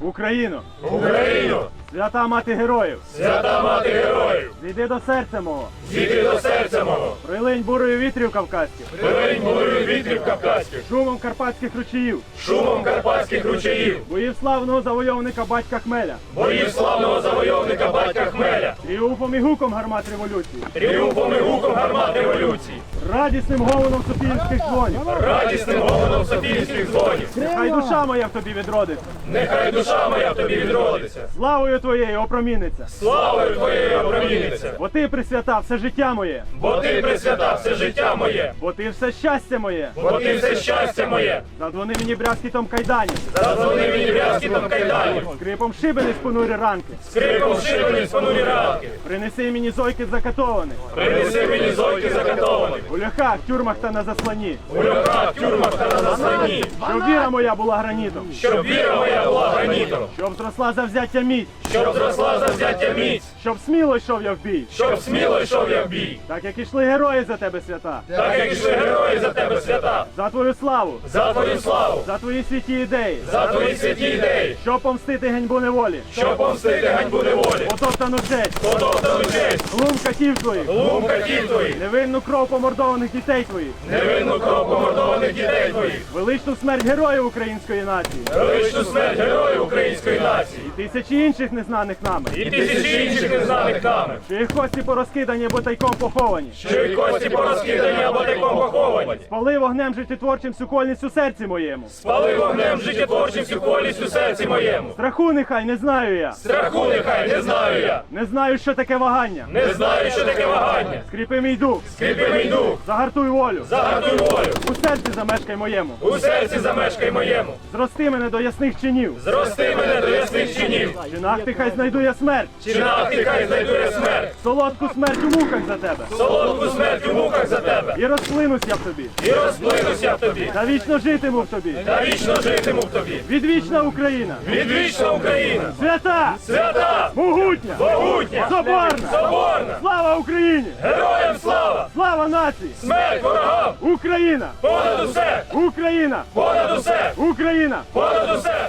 Україну, Україну, свята мати героїв, свята мати героїв, зійди до серця мого, зійди до серця мого, прилинь бурою вітрів кавказьких, прилинь бурою вітрів кавказьких, шумом карпатських ручаїв, шумом карпатських ручаїв, боїв славного завойовника батька Хмеля, боїв славного завойовника батька Хмеля, тріумфом і гуком гармат революції, тріумфом і гуком гармат революції, радісним гомоном Софіївських дзвонів. радісним голодом Софійських дзвонів. Нехай душа моя в тобі відродиться, Нехай душа моя в тобі відродиться, славою твоєю опроміниться, славою твоєю опроміниться, бо ти присвята все життя моє, бо ти присвята все життя моє, бо ти все щастя моє. бо ти все щастя моє, Задзвони мені брязкітом кайданів, задзвони мені брязкітом кайданів, скрипом шибени з понурі ранки. скрипом шибані з понурі ранки, Принеси мені зойки закатованих, принеси мені зойки закатованих, у льохах, тюрмах та на заслані, у льохах, тюрмах та на заслані, щоб віра моя була гранітом, щоб віра моя була гранітом, щоб зросла завзяття міць, щоб зросла завзяття міць, щоб сміло йшов я в бій, щоб сміло йшов я в бій, так як ішли герої за тебе свята, так як ішли герої за тебе свята, за твою славу, за твою славу, за твої святі ідеї, за твої святі ідеї, щоб помстити ганьбу неволі, щоб помстити ганьбу неволі, потоптану честь, подобану честь, глум катів твоїх, глум катів твоїх, невинну кров помордованих дітей твоїх, невинну кров помордованих дітей твоїх, величну смерть героїв української нації. Величну смерть героїв української нації і тисячі інших незнаних нами, і тисячі інших незнаних нами, що їх кості порозкидані або тайком поховані. що й кості порозкидані або тайком поховані. Спали вогнем життєтворчим сукольність у серці моєму. Спали вогнем життєтворчим всю колість у серці моєму. Страху нехай не знаю я. Страху нехай не знаю я. Не знаю, що таке вагання. Не знаю, що таке вагання. Скріпи мій дух, Скріпи мій дух, загартуй волю. загартуй волю. У серці замешкай моєму. У серці замешкай моєму. Зрости мене до ясних чинів. Зрости мене до ясних чинів. Чинах ти хай знайду я смерть. Чи нахти хай знайду я смерть. Солодку смерть у муках за тебе. Солодку смерть у муках за тебе. І розплинусь я в тобі. І розплинуся в тобі. Та вічно житиму в тобі. Та вічно житиму в тобі. Відвічна Україна. Відвічна Україна. Свята! Свята, Могутня! могутня, Соборна! соборна. Слава Україні! Героям слава! Слава нації! Смерть ворогам! Україна! Понад усе! Україна! Понад усе! Україна! Понад усе!